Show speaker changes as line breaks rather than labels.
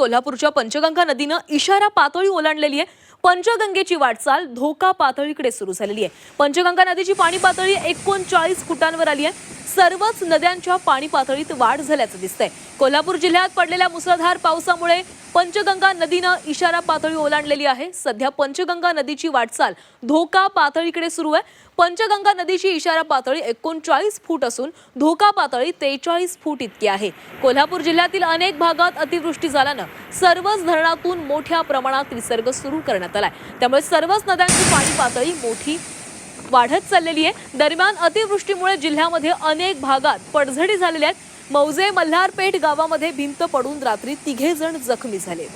कोल्हापूरच्या पंचगंगा नदीनं इशारा पातळी ओलांडलेली आहे. पंचगंगेची वाटचाल धोका पातळीकडे सुरू झालेली आहे. पंचगंगा नदीची पाणी पातळी एकोणचाळीस फुटांवर आली आहे. सर्वच नद्यांच्या पाणी पातळीत वाढ झाल्याचं दिसतंय. कोल्हापूर जिल्ह्यात पडलेल्या मुसळधार पावसामुळे पंचगंगा नदीनं इशारा पातळी ओलांडलेली आहे. सध्या पंचगंगा नदीची वाटचाल धोका पातळीकडे सुरू आहे. पंचगंगा नदीची इशारा पातळी एकोणचाळीस फूट असून धोका पातळी त्रेचाळीस फूट इतकी आहे. कोल्हापूर जिल्ह्यातील अनेक भागात अतिवृष्टी झाल्यानं सर्वच धरणातून मोठ्या प्रमाणात विसर्ग सुरू करण्यात आलाय त्यामुळे सर्वच नद्यांची पाणी पातळी मोठी वाढत चाललेली आहे. दरम्यान अतिवृष्टीमुळे जिल्ह्यामध्ये अनेक भागात पडझडी झालेल्या आहेत. मौजे मल्हारपेठ गावामध्ये भिंत पडून रात्री तिघे जण जखमी झाले.